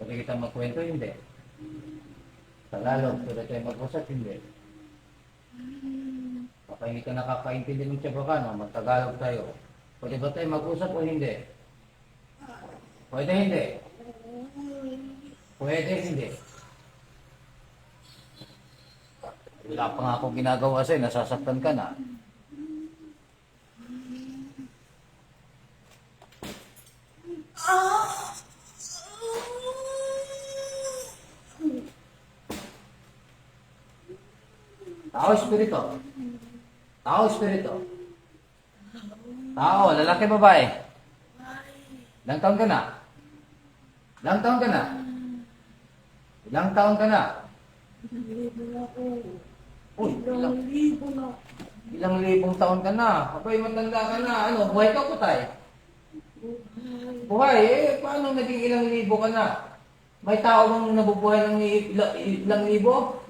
Pwede kita magkwento, hindi. Tagalog, pwede tayo mag-usap, hindi. Baka hindi ka nakakaintindi ng Chabacano, mag-Tagalog tayo. Pwede ba tayo mag-usap o hindi? Pwede hindi. Pwede hindi. Wala pa nga akong ginagawa sa'yo, nasasaktan ka na. Tao, espiritu. Tao, espiritu. Tao, lalaki, babae. Ilang taon ka na? Ilang taon ka na? Ilang taon ka na? Po. Uy, ilang, Ilang ilang libong taon ka na? Abay, matanda ka na. Ano, buhay ka putay? Buhay. Buhay, eh, paano naging ilang libo ka na? May tao bang nabubuhay ng i- ila- ilang libo?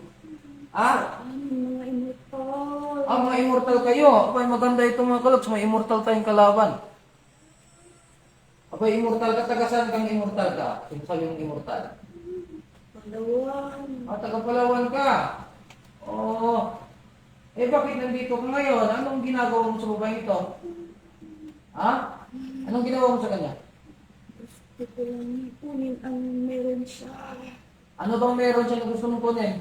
Ah? Ah, mga immortal kayo. Abay, maganda itong mga kaloks. May immortal tayong kalaban. Abay, immortal ka. Taga saan kang immortal ka? Kung saan yung immortal? Palawan. Ah, taga Palawan ka. Oo. Eh, bakit nandito ka ngayon? Anong ginagawa mo sa babae ito? Ha? Anong ginawa mo sa kanya? Gusto ko lang ipunin ang meron siya. Ano bang meron siya na gusto mong kunin?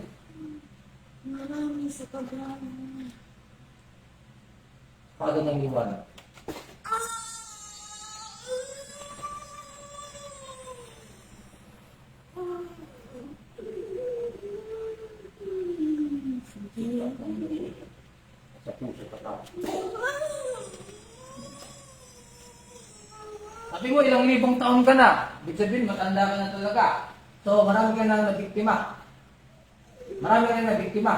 Marami sa kagano. Paano ng liwanag? Sa puso tao. Sabi mo, ilang libong taon ka na. Ibig sabihin, matanda ka na talaga. So, marami ka nang nabiktima. Marami ka nang nabiktima.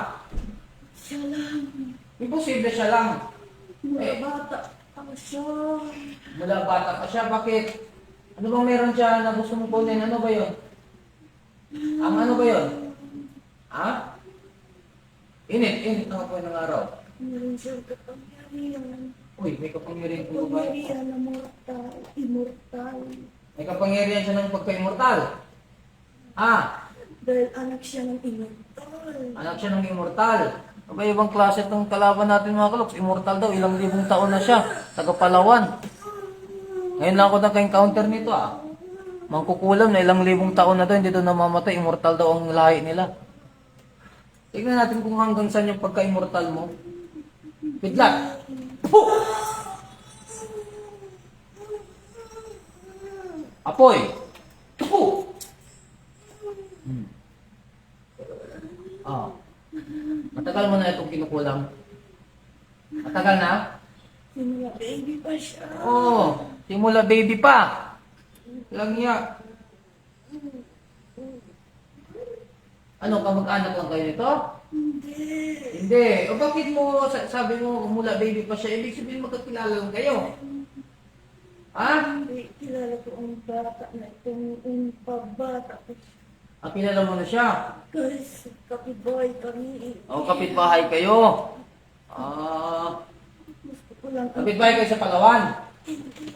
Siya lang. Imposible siya lang. Mula bata ako siya. Mula bata pa siya, bakit? Ano bang meron siya na gusto mong kunin? Ano ba yun? Ang ano ba yun? Ha? Init, init na po ng araw. Meron siyang kapangyarihan. Uy, may kapangyarihan po ba? Kapangyarihan na mortal. Immortal. May kapangyarihan siya ng pagka-immortal. Ah, Dahil anak siya ng immortal. anak siya ng immortal. Aba, ibang klase itong kalaban natin mga kaloks. Immortal daw, ilang libong taon na siya. Taga Palawan. Ngayon lang ako naka-encounter nito ah. Mangkukulam na ilang libong taon na daw, hindi daw namamatay. Immortal daw ang lahi nila. Tignan natin kung hanggang saan yung pagka-immortal mo. Bidlat! Puh! Apoy! Puh! Hmm. Ah. Matagal kinukulam. Matagal na? Simula baby pa siya. Oo. Oh, simula baby pa. Lang niya. Ano, kamag-anak lang kayo nito? Hindi. Hindi. O bakit mo, sa- sabi mo, mula baby pa siya, ibig sabihin magkakilala lang kayo. Ha? Hindi. Kilala ko ang bata na itong yung pabata ko siya. Ah, kilala mo na siya. Guys, kapiboy kami. O, kapitbahay kayo. Ah, Gusto ko lang. kapitbahay kayo sa Palawan.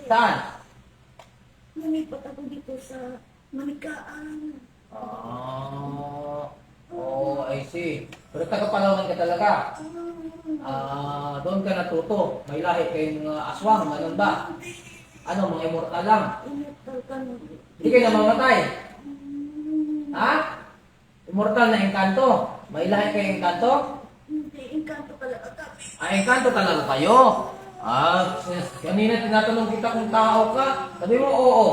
Saan? Lumipat ako dito sa Manikaan. Ah, oh, I see. Pero taga Palawan ka talaga. Ah, doon ka natuto. May lahi kayong uh, aswang, ganun ba? Ano, mga immortal lang. Immortal ka na. Hindi kayo namamatay. Ha? Immortal na engkanto. May lahi kayong engkanto? Hindi, engkanto ka lang. Kami. Ah, engkanto talaga kayo. Ah, kanina tinatanong kita kung tao ka. Sabi mo, oo.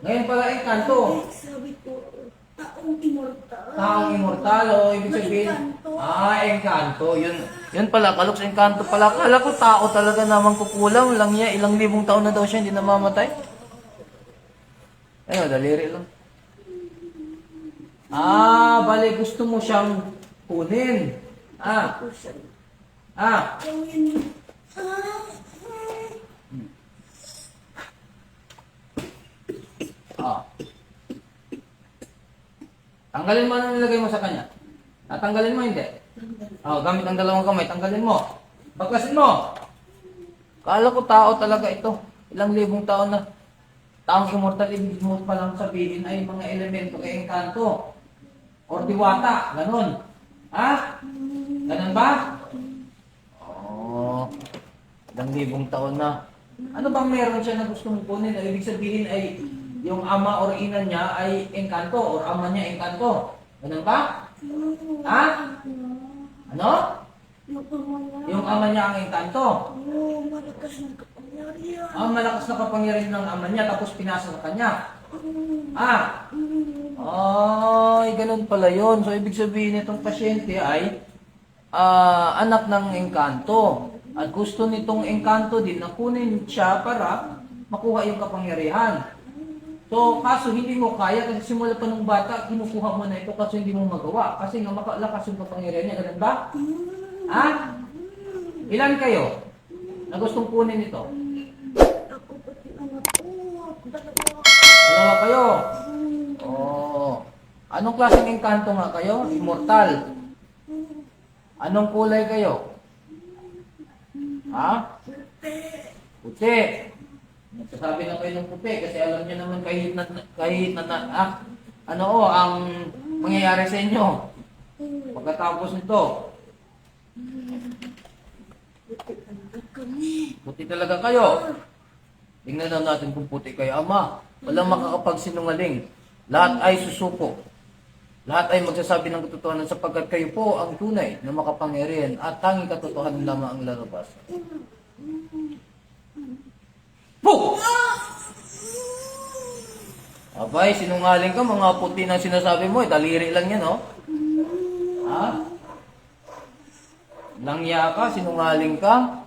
Ngayon pala engkanto. Sabi ko, taong immortal. Taong immortal, o ibig sabihin, Engkanto. ah, engkanto, yun, yun pala, kaluks, engkanto pala, kala ko tao talaga naman kukulang lang niya, ilang libong taon na daw siya, hindi namamatay. Ayun, daliri lang. Ah, bali, gusto mo siyang kunin. Ah, ah. Ah. Tanggalin mo ano nilagay mo sa kanya. Tatanggalin mo, hindi. Oh, gamit ang dalawang kamay, tanggalin mo. Baklasin mo. Kala ko tao talaga ito. Ilang libong taon na. taong immortal, mo pa lang sabihin ay mga elemento kay engkanto. Or diwata, ganun. Ha? Ganun ba? Oo. Ilang libong taon na. Ano bang meron siya na gustong kunin? Na ibig sabihin ay yung ama or ina niya ay engkanto or ama niya engkanto. Ganun ba? Ha? Ano? Yung ama niya. Ang engkanto. Oo, malakas ng kapangyarihan. Ang malakas na kapangyarihan ng ama niya tapos pinasa sa kanya. Ah, ay, ganun pala yun. So, ibig sabihin itong pasyente ay ah, anak ng engkanto. At gusto nitong engkanto din na kunin siya para makuha yung kapangyarihan. So, kaso hindi mo kaya kasi simula pa nung bata, kinukuha mo na ito kasi hindi mo magawa. Kasi nga makalakas yung kapangyarihan niya. Ganun ba? Ha? Ilan kayo na gustong kunin ito? Ako pati anak ko. Dalawa. Dalawa kayo. Oo. Anong klaseng engkanto nga kayo? Immortal. Anong kulay kayo? Ha? Puti. Nagsasabi lang kayo ng puti kasi alam niyo naman kahit na, kahit na, ah, ano o, ang mangyayari sa inyo. Pagkatapos nito, puti talaga kayo. Tingnan na natin kung puti kayo. Ama, walang makakapagsinungaling. Lahat ay susuko. Lahat ay magsasabi ng katotohanan sapagkat kayo po ang tunay na makapangyarihan at tanging katotohanan lamang ang lalabas. Po! Abay, sinungaling ka, mga puti na sinasabi mo, eh, daliri lang yan, oh. Ha? Langya ka, sinungaling ka.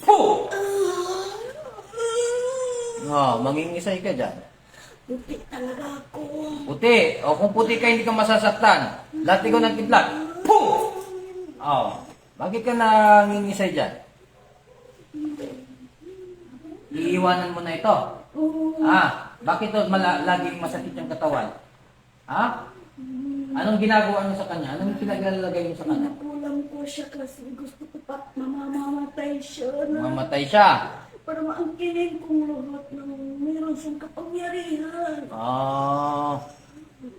Po! Ah, mangingisay ka dyan. Puti talaga ako. Puti. O kung puti ka, hindi ka masasaktan. Ikaw ng kidlat. Pum! Oh. Bakit ka nangingisay dyan? Iiwanan mo na ito. Ah, bakit to mala- laging masakit yung katawan? Ha? Anong ginagawa mo sa kanya? Anong pinaglalagay mo sa kanya? Pinakulam ko siya kasi gusto ko pa mamamatay siya na Mamatay siya. Para maangkinin kong lahat ng meron siyang kapangyarihan. Ah,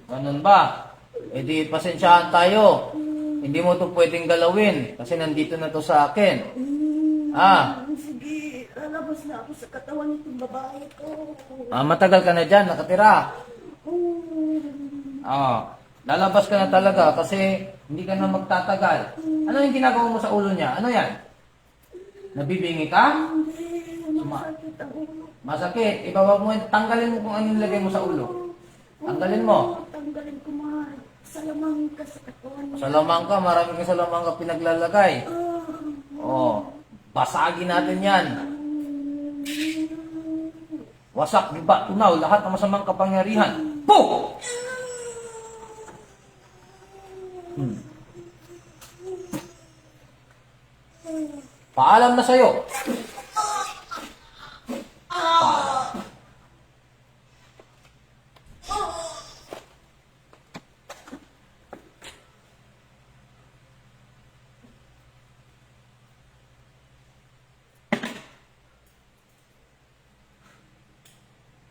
ganun ba? E di, pasensyahan tayo. Hindi mo to pwedeng galawin kasi nandito na to sa akin. Hmm, Ah. Sige, lalabas na ako sa katawan nitong babae ko. Ah, matagal ka na dyan, nakatira. Hmm. Ah, lalabas ka na talaga kasi hindi ka na magtatagal. Ano yung ginagawa mo sa ulo niya? Ano yan? Nabibingi ka? Hindi, masakit ang ulo. Masakit. Ibaba mo, yun. tanggalin mo kung ano yung lagay mo sa ulo. Tanggalin mo. Tanggalin ko mga salamang ka sa katawan niya. Salamang ka, marami kang salamang ka pinaglalagay. Oh, basagin natin yan. Wasak, giba, tunaw, lahat ng masamang kapangyarihan. Po! Hmm. Paalam na sa'yo. Paalam.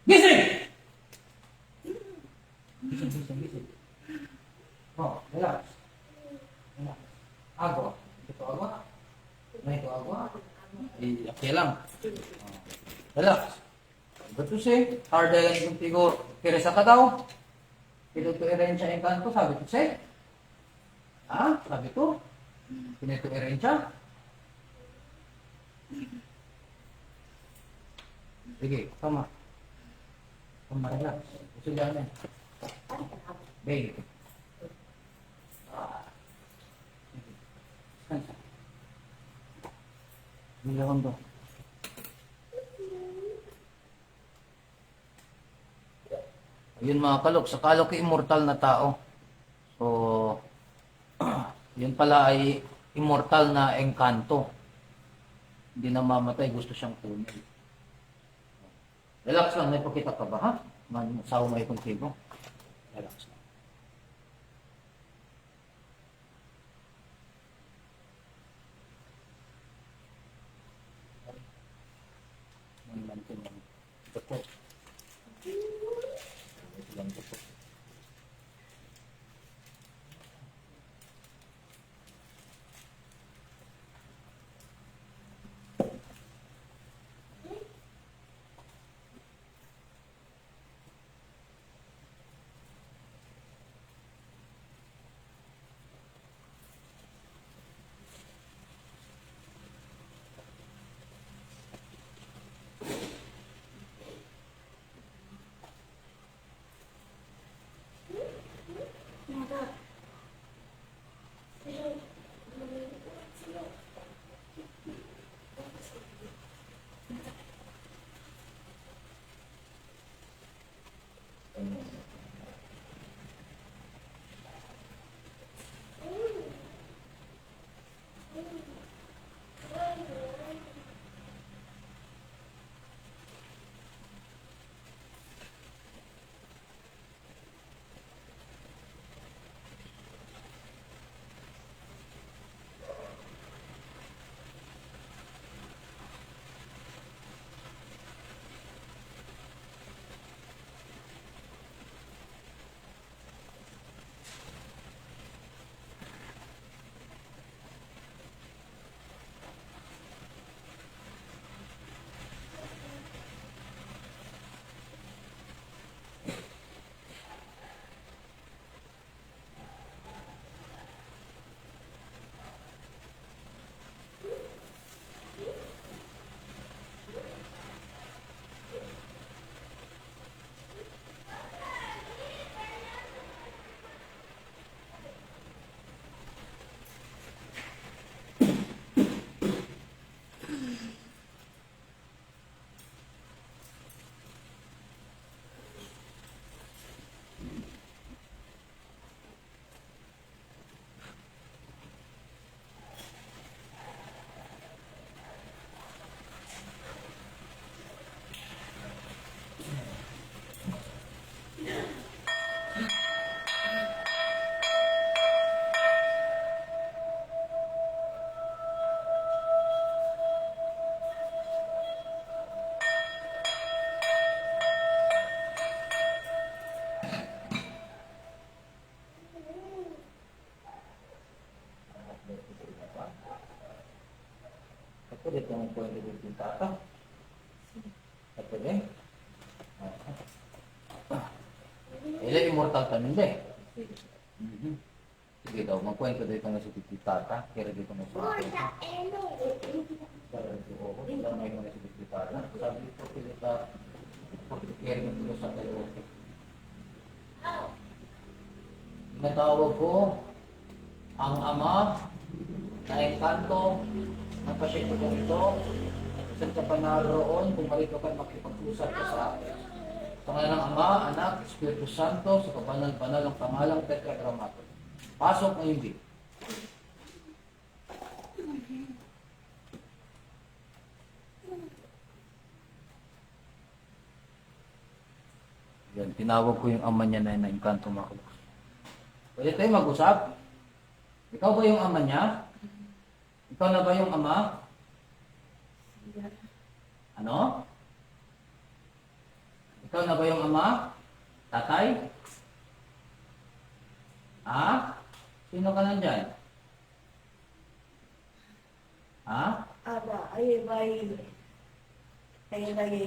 Gising! Gising, gising, gising. Oh, relax. Relax. Agua. Ito agua. May ito agua. Eh, okay lang. Relax. Betul sih, harda yang contigo quieres ka daw? Pinutuirin siya yung kanto, sabi ko sih. Ha? Sabi ko? Pinutuirin siya? Sige, tama. Tama, relax. Gusto dyan eh. Babe. Ah. Sige. Descansa. Mira hondo. Ayun mga kalok, sa kalok immortal na tao. So, yun pala ay immortal na engkanto. Hindi na mamatay, gusto siyang kunin. Relax lang, may pakita ka ba ha? Man, sawa may kontigo. Relax lang. Ako dito ang pwede dito yung tata. Ako din. Ilan immortal ka nila eh. Mhm. Sige daw, magkwento dito na si Titi Tata. Kaya dito na si Titi Tata. Para dito ako, wala may mga si Titi Tata. Sabi ko, pilita, kaya mo dito sa tayo. Natawag ko ang ama na engkanto pasyente ko ito. Saan ka pa naroon, bumalik ka pa makipag-usap ka sa akin. Sa ngalan ng Ama, Anak, Espiritu Santo, sa kabanal-banal ng pangalang Tetragrammaton. Pasok ngayong di. Yan, tinawag ko yung ama niya na na-engkanto mga kabuksan. Pwede tayo mag-usap? Ikaw ba yung ama niya? Ikaw na ba yung ama? Ano? Ikaw na ba yung ama? Tatay? Ha? Sino ka nandyan? Ha? Ada, ay bay. Ay bay.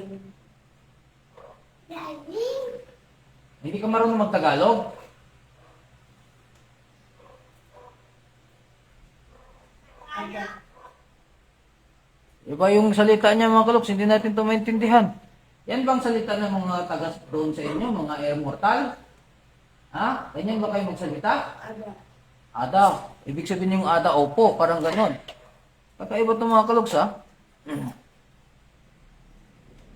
Hindi ka marunong magtagalog? Iba yung salita niya mga kaloks, hindi natin ito maintindihan. Yan bang salita ng mga taga doon sa inyo, mga air mortal? Ha? Ganyan ba kayo magsalita? Ada. Ada. Ibig sabihin yung ada, opo, parang ganon. Kakaiba ito mga kaloks ha? Mm.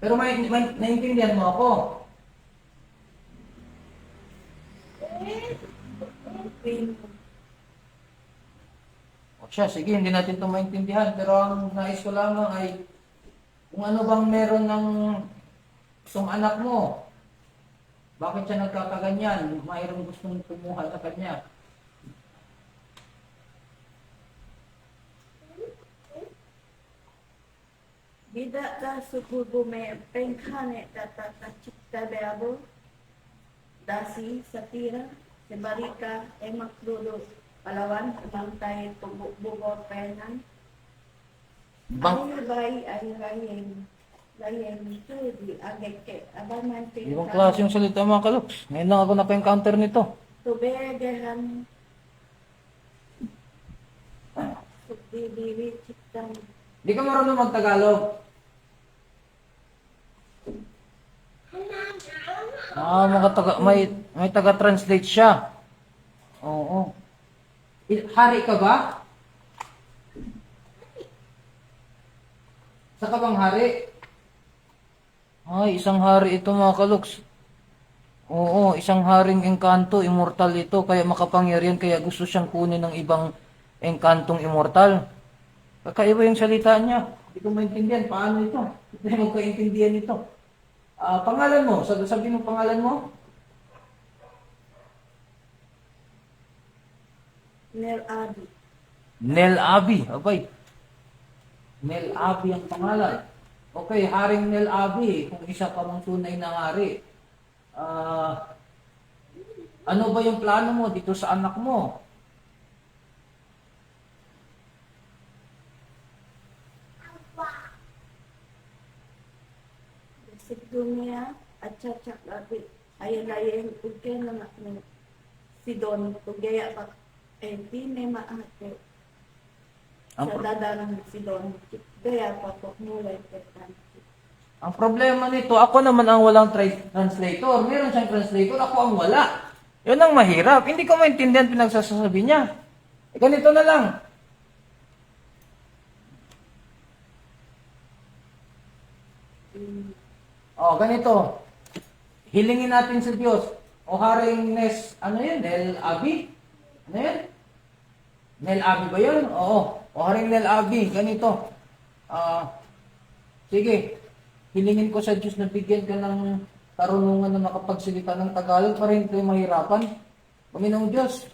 Pero may, may naiintindihan mo ako. O siya, sige, hindi natin ito maintindihan. Pero ang nais ko lamang ay kung ano bang meron ng itong anak mo. Bakit siya nagkakaganyan? Mayroong gustong kumuha sa kanya. Bida ka sukubo may pengkane tatatachikta beabo. Dasi satira. Sebarika emak Palawan, umantay tububo penan. Bang, Ay bay ay rayeng. Rayeng itu di agak ke abaman ibang klase yung salita mga kaloks. Ngayon lang ako naka-encounter nito. Tubegahan. Subdibiri ciptang. Hindi ka marunong magtagalog. Ah, mga taga, may, may taga-translate siya. Oo. I- Hari ka ba? Sa ka bang hari? Ay, isang hari ito mga kaluks. Oo, isang haring engkanto, immortal ito, kaya makapangyarihan, kaya gusto siyang kunin ng ibang engkantong immortal. Kakaiba yung salita niya. Hindi ko maintindihan. Paano ito? Hindi ko magkaintindihan ito. Ah, pangalan mo, sabi mo pangalan mo? Nel Abi. Nel Abi. Abay. Nel Abi ang pangalan. Okay, Haring Nel Abi, kung isa ka mong tunay na hari. Ah, ano ba yung plano mo dito sa anak mo? Si Dumia at Chachak Abi. Ayan na yung ugay na si Don. Ugaya pa. Eh, may maate. Ang, Sa pro- dadarang si Don. Gaya pa po. Mulay pa ang problema nito, ako naman ang walang tra- translator. Meron siyang translator, ako ang wala. Yun ang mahirap. Hindi ko maintindihan pinagsasabi niya. Eh, ganito na lang. Oh, ganito. Hilingin natin sa Diyos. O Haring Nes, ano yun? Nel Abi? Ano yun? Nel Abi ba yun? Oo. O Haring Nel Abi, ganito. Ah, sige. Hilingin ko sa Diyos na bigyan ka ng karunungan na makapagsalita ng Tagalog para hindi kayo mahirapan. Panginoong Diyos,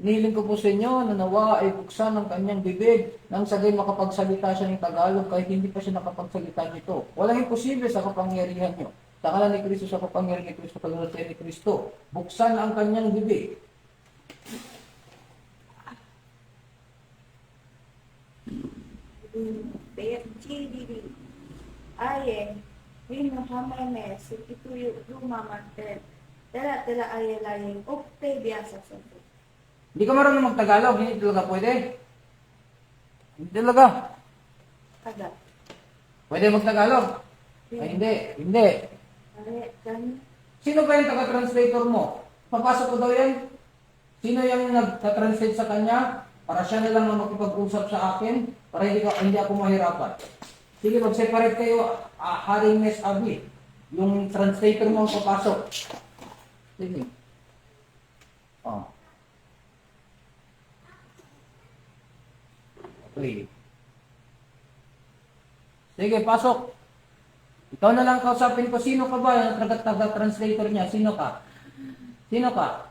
Nihiling ko po sa inyo na nawa ay buksan ng kanyang bibig nang sagay makapagsalita siya ng Tagalog kahit hindi pa siya nakapagsalita nito. Walang imposible sa kapangyarihan niyo. Sa ngalan ni Kristo, sa kapangyarihan ni Kristo, pagkakas ni Kristo, buksan ang kanyang bibig. PFGDD. Aye. Wino hamay si itu yung lumamantel. Tela tela aye layeng. Okay, biasa sa. Hindi ka marunong mag-Tagalog, hindi talaga pwede. Hindi talaga. Taga. Pwede mag-Tagalog? Ay, hindi. Hindi. Aye, kan. Sino ba yung taga-translator mo? Papasok ko daw yan? Sino yung nag-translate sa kanya? Para siya na lang ang makipag-usap sa akin para hindi, ka, hindi ako mahirapan. Sige, mag-separate kayo, uh, Haring Nes Abi. Yung translator mo papasok. Sige. Oh. Okay. Sige, pasok. Ikaw na lang kausapin ko, sino ka ba yung taga-translator niya? Sino ka? Sino ka?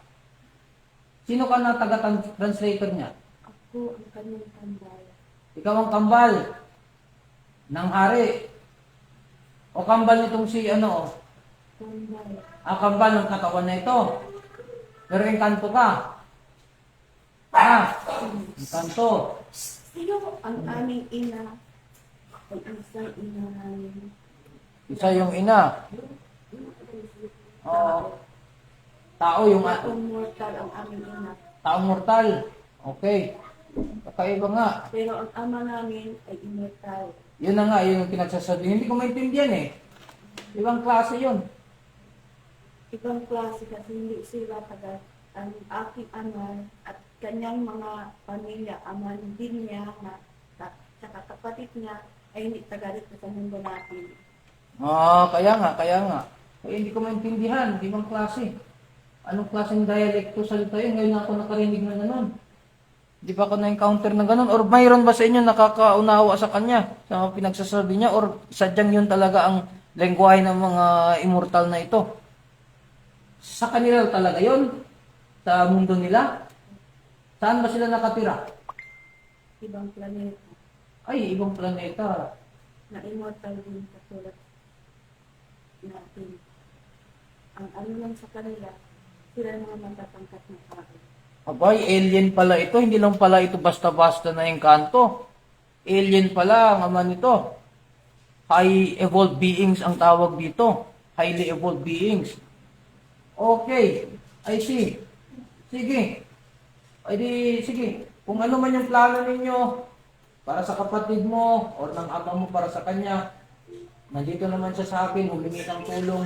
Sino ka na taga-translator niya? Ako ang kanyang tambay. Ikaw ang kambal ng hari. O kambal nitong si ano? Tambay. Ah, kambal ng katawan na ito. Pero engkanto ka. Ah, engkanto. Sino ang aming ina? Ang isang ina namin. Isa yung ina. Oo. Tao yung Taong mortal ang aming ina. taong mortal. Okay. Kakaiba nga. Pero ang ama namin ay immortal. Yun na nga, yun yung pinagsasabi. Hindi ko maintindihan eh. Ibang klase yun. Ibang klase kasi hindi sila taga ang aking ama at kanyang mga pamilya, ama din niya na saka kapatid niya ay hindi taga dito sa mundo natin. Ah, kaya nga, kaya nga. Eh, hindi ko maintindihan. Ibang klase. Anong klaseng dialecto salita yun? Ngayon na ako nakarinig na ganun. Di ba ako na-encounter na ganun? Or mayroon ba sa inyo nakakaunawa sa kanya? Sa mga pinagsasabi niya? Or sadyang yun talaga ang lengguwahe ng mga immortal na ito? Sa kanila talaga yun? Sa mundo nila? Saan ba sila nakatira? Ibang planeta Ay, ibang planeta. na immortal din katulad natin. Ang ano lang sa kanila, sila mga matatangkat ng tao. Abay, alien pala ito. Hindi lang pala ito basta-basta na engkanto. Alien pala ang ama nito. High evolved beings ang tawag dito. Highly evolved beings. Okay. I see. Sige. Ay di, sige. Kung ano man yung plano ninyo para sa kapatid mo o ng ama mo para sa kanya, nandito naman siya sa akin, humingi ng tulong,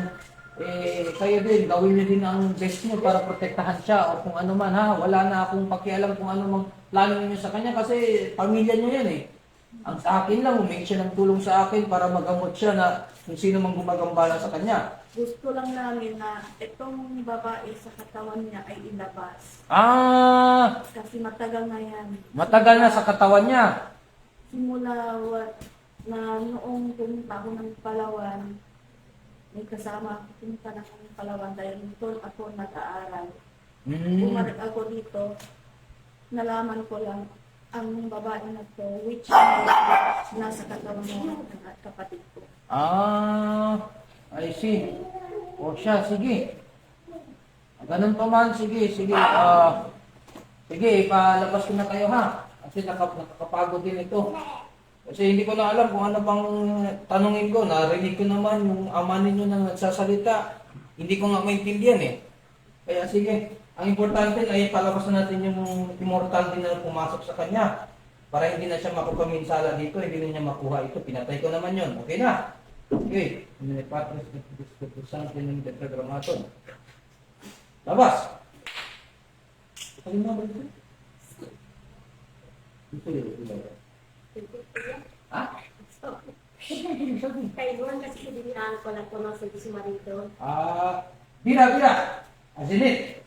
eh, kayo din, gawin niyo din ang best niyo para protektahan siya o kung ano man ha, wala na akong pakialam kung ano mang plano niyo sa kanya kasi pamilya niyo yan eh. Ang sa akin lang, humingi siya ng tulong sa akin para magamot siya na kung sino mang gumagambala sa kanya. gusto lang namin na itong babae sa katawan niya ay ilabas. Ah, Kasi matagal na yan. matagal na sa katawan niya. Simula wa- na noong pumunta ako ng Palawan, may kasama ako na ng Palawan dahil doon ako nag-aaral. Hmm. Bumalik ako dito, nalaman ko lang ang babae na to, which nasa katawan ng ng kapatid ko. Ah, I see. O siya, sige. Ganun pa man, sige, sige. Ah, sige, ipalabas ko na kayo ha. Kasi nakap nakakapagod din ito. Kasi hindi ko na alam kung ano pang tanungin ko. Narinig ko naman yung ama ninyo na nagsasalita. Hindi ko nga maintindihan eh. Kaya sige, ang importante ay palabas na natin yung immortal din na pumasok sa kanya. Para hindi na siya makapaminsala dito, hindi na niya makuha ito. Pinatay ko naman yon Okay na? Okay. Hindi na patras na diskusang ng tetragramaton. Labas! Ano na ba ito? Ito yun. ito yun. Ha? Kay Juan kasi dinaan ko lang kung nasa si Marito. Ah, bira, bira. Azinit.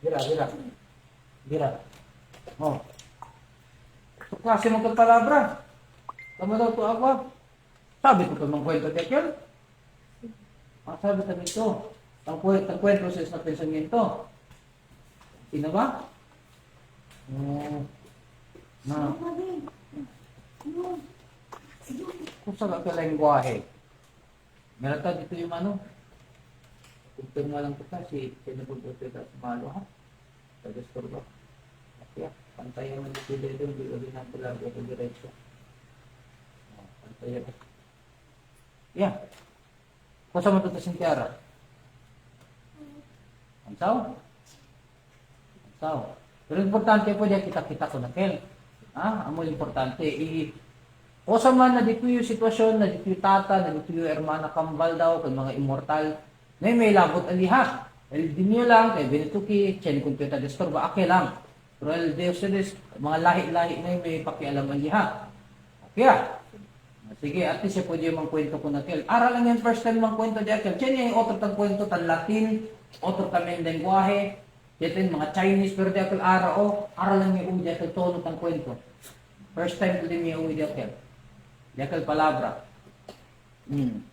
Bira, bira. Bira. Oh. Ito klase mong palabra. Tama daw to ako. Sabi ko pa mang kwento tekyan. Ah, sabi ko nito. Ang kwento, ang kwento sa isang pensamiento. Sino ba? Oh. Na. Kung sa ka lengguwahe. Meron tayo dito yung ano. Kumpirma lang kita si Sinabubuti ka sa malo ha. Sa gestor ba? Kaya, pantayan mo dito dito, hindi ko din natin lagi ako diretso. Oh, Pantayan mo. Yeah. Kung sa matuto si Tiara? Ang sao? Ang sao? Pero importante po diyan kita-kita ko na kel. Ah, amo importante i o sa man na dito yung sitwasyon, na dito yung tata, na dito yung hermana kambal daw, kay mga immortal, na may labot ang liha. El dinyo lang, kay Benituki, Chen Computer Disturba, ake lang. Pero el Deus Eres, mga lahi-lahi na may pakialam ang liha. Kaya, sige, at least pwede yung kwento ko na kel. Aral lang yung first time mang kwento di akel. Chen yung otro tang kwento tan Latin, otro tamang lengguwahe, Yatin mga Chinese, pero di akel ara o, aral lang yung uwi di akel tono tang kwento. First time ko din yung uwi di akel. Di akel palabra. Hmm.